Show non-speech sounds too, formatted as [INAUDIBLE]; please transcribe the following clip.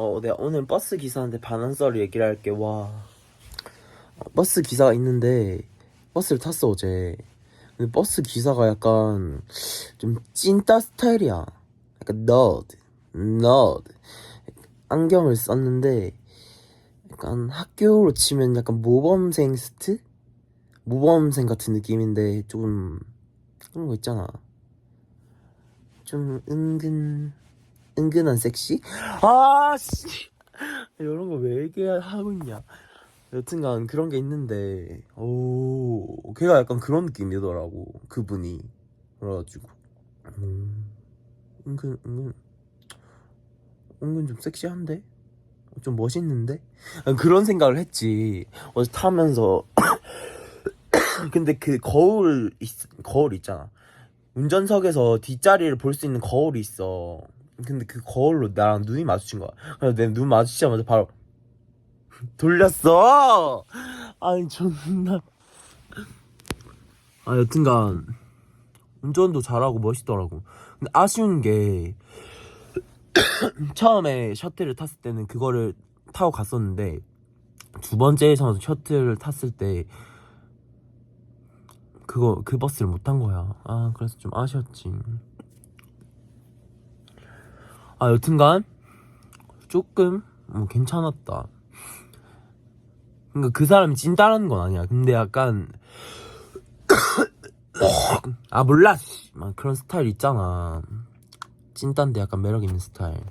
어, 내가 오늘 버스 기사한테 반한 썰 얘기를 할게. 와. 어, 버스 기사가 있는데 버스를 탔어 어제. 근데 버스 기사가 약간 좀 찐따 스타일이야. 약간 너드, 너드. 안경을 썼는데 약간 학교로 치면 약간 모범생 스트? 모범생 같은 느낌인데 조금 그런 거 있잖아. 좀 은근 은근한 섹시? 아 씨. 이런 거 왜 얘기하고 있냐? 여튼간 그런 게 있는데 오 걔가 약간 그런 느낌이더라고 그분이. 그래가지고. 음, 은근 은근 은근 좀 섹시한데? 좀 멋있는데? 그런 생각을 했지. 어제 타면서. [COUGHS] 근데 그 거울 있- 거울 있잖아. 운전석에서 뒷자리를 볼 수 있는 거울이 있어 근데 그 거울로 나랑 눈이 마주친 거야. 그래서 내 눈 마주치자마자 바로 [LAUGHS] 돌렸어! 아니 존나. 아 여튼간 운전도 잘하고 멋있더라고. 근데 아쉬운 게 [COUGHS] 처음에 셔틀을 탔을 때는 그거를 타고 갔었는데 두 번째에서 셔틀을 탔을 때 그거 그 버스를 못 탄 거야. 아 그래서 좀 아쉬웠지 아 여튼간 조금 뭐 괜찮았다. 그러니까 그 사람이 찐따라는 건 아니야. 근데 약간 [COUGHS] 아 몰라. 씨. 막 그런 스타일 있잖아. 찐따인데 약간 매력 있는 스타일